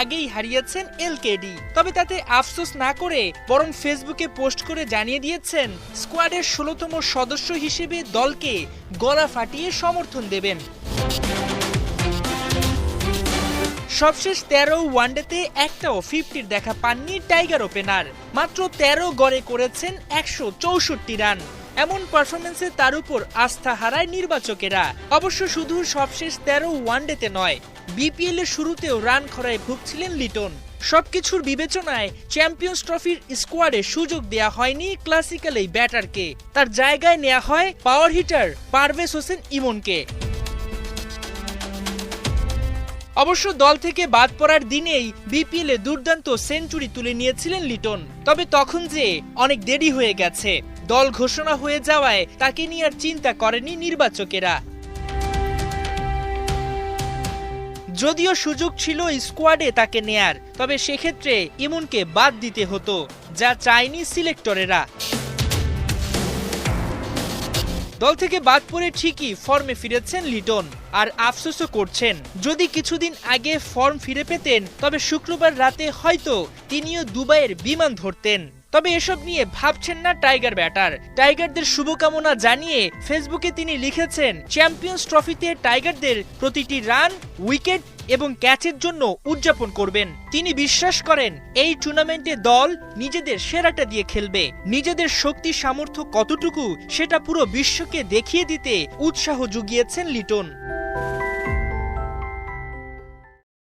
আগেই হারিয়েছেন এলকেডি। তবে তাতে আফসোস না করে বরং ফেসবুকে পোস্ট করে জানিয়ে দিয়েছেন, স্কোয়াডের ষোলোতম সদস্য হিসেবে দলকে গলা ফাটিয়ে সমর্থন দেবেন। সবশেষ তেরো ওয়ানডেতে একটাও ফিফটির দেখা পাননি টাইগার ওপেনার মাত্র তেরো গড়ে করেছেন একশো চৌষট্টি রান। এমন পারফরমেন্সে তার উপর আস্থা হারায় নির্বাচকেরা। অবশ্য শুধু সবশেষ তেরো ওয়ানডেতে নয় বিপিএল এর শুরুতেও রান খরায় ভুগছিলেন লিটন। সবকিছুর বিবেচনায় চ্যাম্পিয়ন্স ট্রফির স্কোয়াডে সুযোগ দেয়া হয়নি ক্লাসিক্যাল এই ব্যাটারকে। তার জায়গায় নেওয়া হয় পাওয়ার হিটার পারভেজ হোসেন ইমনকে। অবশ্য দল থেকে বাদ পড়ার দিনেই বিপিএল দুর্দান্ত সেঞ্চুরি তুলে নিয়েছিলেন লিটন। তবে তখন যে অনেক দেরি হয়ে গেছে। দল ঘোষণা হয়ে যাওয়ায় তাকে নিয়ে আর চিন্তা করেনি নির্বাচকেরা। যদিও সুযোগ ছিল স্কোয়াডে তাকে নেয়ার, তবে সেক্ষেত্রে ইমনকে বাদ দিতে হতো, যা চায়নি সিলেক্টরেরা। দল থেকে বাদ পড়ে ঠিকই ফর্মে ফিরেছেন লিটন, আর আফসোসও করছেন। যদি কিছুদিন আগে ফর্ম ফিরে পেতেন, তবে শুক্রবার রাতে হয়তো তিনিও দুবাইয়ের বিমান ধরতেন। তবে এসব নিয়ে ভাবছেন না টাইগার ব্যাটার। টাইগারদের শুভকামনা জানিয়ে ফেসবুকে তিনি লিখেছেন, চ্যাম্পিয়ন্স ট্রফিতে টাইগারদের প্রতিটি রান, উইকেট এবং ক্যাচের জন্য উদযাপন করবেন। তিনি বিশ্বাস করেন, এই টুর্নামেন্টে দল নিজেদের সেরাটা দিয়ে খেলবে। নিজেদের শক্তি সামর্থ্য কতটুকু সেটা পুরো বিশ্বকে দেখিয়ে দিতে উৎসাহ জুগিয়েছেন লিটন।